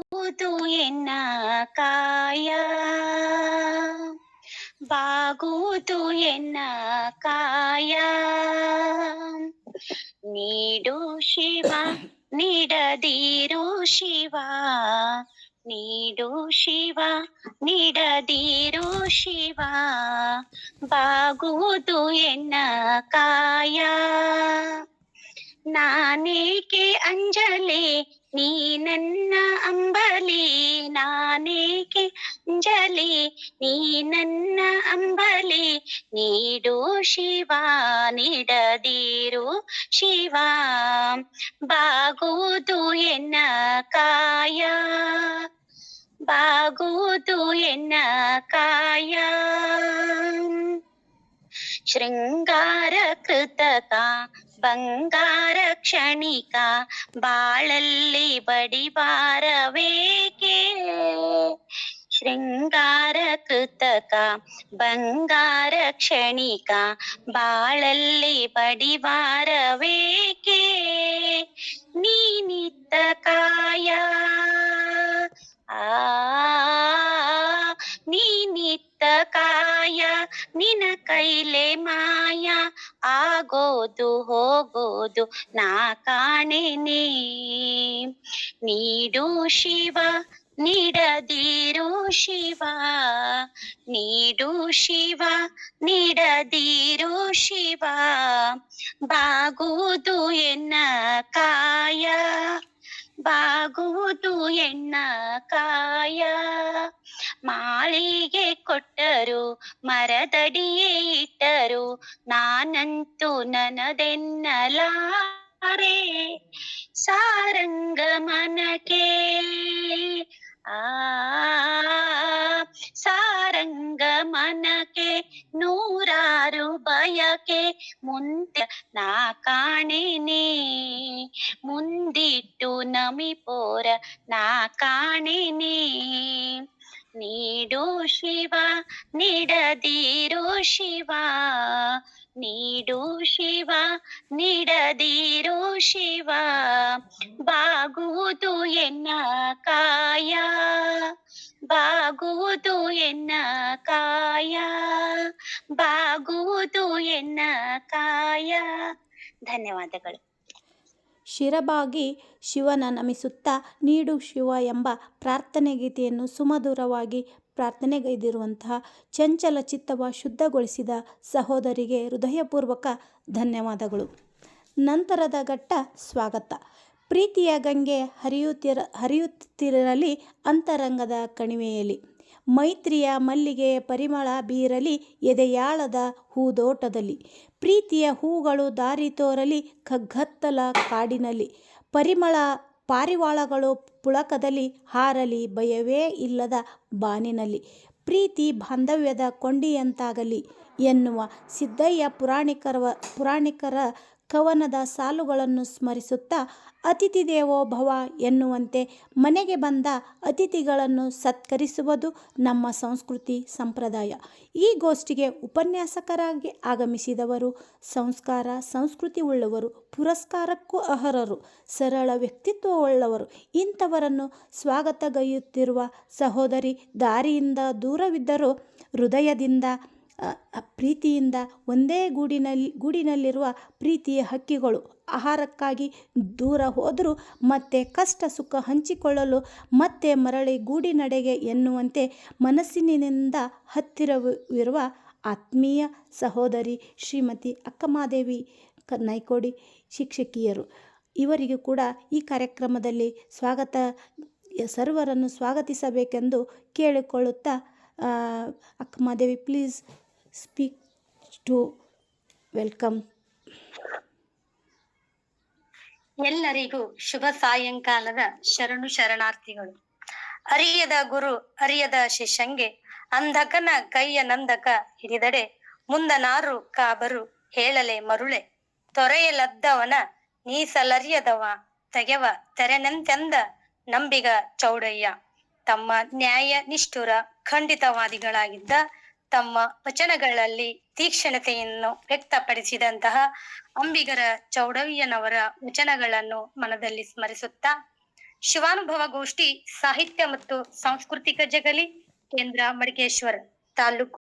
ಬಾಗುವುದು ಎನ್ನ ಕಾಯ ಬಾಗುವುದು ಎನ್ನ ಕಾಯ ನೀಡು ಶಿವ ನೀಡದಿರು ಶಿವ ನೀಡು ಶಿವ ನೀಡದಿರು ಶಿವ ಬಾಗುವುದು ಎನ್ನ ಕಾಯ ನಾನೇಕೆ ಅಂಜಲಿ ನೀ ಅಂಜಲಿ ನೀ ನನ್ನ ಅಂಬಲಿ ನೀಡು ಶಿವ ನೀಡದಿರು ಶಿವ ಬಾಗುವುದು ಎನ್ನ ಕಾಯ ಬಾಗುವುದು ಎನ್ನ ಕಾಯ ಶೃಂಗಾರ ಕೃತಕ ಬಂಗಾರ ಕ್ಷಣಿಕ ಬಾಳಲ್ಲಿ ಬಡಿವಾರವೇಕೆ ಶೃಂಗಾರ ಕೃತಕ ಬಂಗಾರ ಕ್ಷಣಿಕ ಬಾಳಲ್ಲಿ ಬಡಿವಾರವೇಕೆ? ನೀನಿತ್ತ ಕಾಯ. ಆ ನೀನಿತ್ತ ಕಾಯ ನಿನ ಕೈಲೆ ಮಾಯ. ಆಗೋದು ಹೋಗೋದು ನಾ ಕಾಣೆನೆ. ನೀಡು ಶಿವ ನೀಡದಿರು ಶಿವ, ನೀಡು ಶಿವ, ನೀಡದಿರು ಶಿವ, ಬಾಗುವುದು ಎನ್ನ ಕಾಯ, ಬಾಗುವುದು ಎನ್ನ ಕಾಯ. ಮಾಳಿಗೆ ಕೊಟ್ಟರು, ಮರದಡಿಯೇ ಇಟ್ಟರು, ನಾನಂತೂ ನನದೆನ್ನಲಾರೆ ಸಾರಂಗ ಮನಕೆ ಸಾರಂಗ ಮನಕೆ ನೂರಾರು ಬಯಕೆ ಮುಂದೆ ನಾ ಕಾಣೆನೆ. ಮುಂದಿಟ್ಟು ನಮಿಪೋರ ನಾ ಕಾಣೆನೆ. ನೀಡು ಶಿವ, ನೀಡದಿರು ಶಿವ ನೀಡು ಶಿವ, ನೀಡದಿರೋ ಶಿವ, ಬಾಗುವುದು ಎನ್ನ ಕಾಯ, ಬಾಗುವುದು ಎನ್ನ ಕಾಯ, ಬಾಗುವುದು ಎನ್ನ ಕಾಯ. ಧನ್ಯವಾದಗಳು. ಶಿರಬಾಗಿ ಶಿವನ ನಮಿಸುತ್ತಾ ನೀಡು ಶಿವ ಎಂಬ ಪ್ರಾರ್ಥನೆ ಗೀತೆಯನ್ನು ಸುಮಧುರವಾಗಿ ಪ್ರಾರ್ಥನೆಗೈದಿರುವಂತಹ ಚಂಚಲ ಚಿತ್ತವ ಶುದ್ಧಗೊಳಿಸಿದ ಸಹೋದರಿಗೆ ಹೃದಯಪೂರ್ವಕ ಧನ್ಯವಾದಗಳು. ನಂತರದ ಘಟ್ಟ ಸ್ವಾಗತ. ಪ್ರೀತಿಯ ಗಂಗೆ ಹರಿಯುತ್ತಿರ, ಹರಿಯುತ್ತಿರಲಿ ಅಂತರಂಗದ ಕಣಿವೆಯಲ್ಲಿ. ಮೈತ್ರಿಯ ಮಲ್ಲಿಗೆ ಪರಿಮಳ ಬೀರಲಿ ಎದೆಯಾಳದ ಹೂದೋಟದಲ್ಲಿ. ಪ್ರೀತಿಯ ಹೂಗಳು ದಾರಿ ತೋರಲಿ ಕಗ್ಗತ್ತಲ ಕಾಡಿನಲ್ಲಿ. ಪರಿಮಳ ಪಾರಿವಾಳಗಳು ಪುಳಕದಲ್ಲಿ ಹಾರಲಿ ಭಯವೇ ಇಲ್ಲದ ಬಾನಿನಲ್ಲಿ. ಪ್ರೀತಿ ಬಾಂಧವ್ಯದ ಕೊಂಡಿಯಂತಾಗಲಿ ಎನ್ನುವ ಸಿದ್ದಯ್ಯ ಪುರಾಣಿಕರ ಪುರಾಣಿಕರ ಕವನದ ಸಾಲುಗಳನ್ನು ಸ್ಮರಿಸುತ್ತಾ ಅತಿಥಿ ದೇವೋ ಭವ ಎನ್ನುವಂತೆ ಮನೆಗೆ ಬಂದ ಅತಿಥಿಗಳನ್ನು ಸತ್ಕರಿಸುವುದು ನಮ್ಮ ಸಂಸ್ಕೃತಿ ಸಂಪ್ರದಾಯ. ಈ ಗೋಷ್ಠಿಗೆ ಉಪನ್ಯಾಸಕರಾಗಿ ಆಗಮಿಸಿದವರು ಸಂಸ್ಕಾರ, ಸಂಸ್ಕೃತಿ ಉಳ್ಳವರು, ಪುರಸ್ಕಾರಕ್ಕೂ ಅರ್ಹರು, ಸರಳ ವ್ಯಕ್ತಿತ್ವವುಳ್ಳವರು. ಇಂಥವರನ್ನು ಸ್ವಾಗತಗೈಯುತ್ತಿರುವ ಸಹೋದರಿ ದಾರಿಯಿಂದ ದೂರವಿದ್ದರೂ ಹೃದಯದಿಂದ ಪ್ರೀತಿಯಿಂದ ಒಂದೇ ಗೂಡಿನಲ್ಲಿ, ಗೂಡಿನಲ್ಲಿರುವ ಪ್ರೀತಿಯ ಹಕ್ಕಿಗಳು ಆಹಾರಕ್ಕಾಗಿ ದೂರ ಹೋದರೂ ಮತ್ತೆ ಕಷ್ಟ ಸುಖ ಹಂಚಿಕೊಳ್ಳಲು ಮತ್ತೆ ಮರಳಿ ಗೂಡಿನಡೆಗೆ ಎನ್ನುವಂತೆ ಮನಸ್ಸಿನಿಂದ ಹತ್ತಿರವಿರುವ ಆತ್ಮೀಯ ಸಹೋದರಿ ಶ್ರೀಮತಿ ಅಕ್ಕಮಾದೇವಿ ಕ ನೈಕೋಡಿ ಶಿಕ್ಷಕಿಯರು. ಇವರಿಗೂ ಕೂಡ ಈ ಕಾರ್ಯಕ್ರಮದಲ್ಲಿ ಸ್ವಾಗತ, ಸರ್ವರನ್ನು ಸ್ವಾಗತಿಸಬೇಕೆಂದು ಕೇಳಿಕೊಳ್ಳುತ್ತಾ Akkamadevi please speak to welcome. ಎಲ್ಲರಿಗೂ ಶುಭ ಸಾಯಂಕಾಲದ ಶರಣು ಶರಣಾರ್ಥಿಗಳು. ಅರಿಯದ ಗುರು ಅರಿಯದ ಶಿಷ್ಯಂಗೆ, ಅಂಧಕನ ಕೈಯ ನಂದಕ ಹಿಡಿದಡೆ ಮುಂದನಾರು ಕಾಬರು ಹೇಳಲೆ ಮರುಳೆ. ತೊರೆಯಲದ್ದವನ ನೀಸಲರಿಯದವ ತೆಗೆವ ತೆರೆನೆಂತೆಂದ ನಂಬಿಗ ಚೌಡಯ್ಯ. ತಮ್ಮ ನ್ಯಾಯ ನಿಷ್ಠುರ, ಖಂಡಿತವಾದಿಗಳಾಗಿದ್ದ ತಮ್ಮ ವಚನಗಳಲ್ಲಿ ತೀಕ್ಷ್ಣತೆಯನ್ನು ವ್ಯಕ್ತಪಡಿಸಿದಂತಹ ಅಂಬಿಗರ ಚೌಡಯ್ಯನವರ ವಚನಗಳನ್ನು ಮನದಲ್ಲಿ ಸ್ಮರಿಸುತ್ತಾ ಶಿವಾನುಭವ ಗೋಷ್ಠಿ ಸಾಹಿತ್ಯ ಮತ್ತು ಸಾಂಸ್ಕೃತಿಕ ಜಗಲಿ, ಕೇಂದ್ರ ಮಡಿಕೇಶ್ವರ ತಾಲೂಕು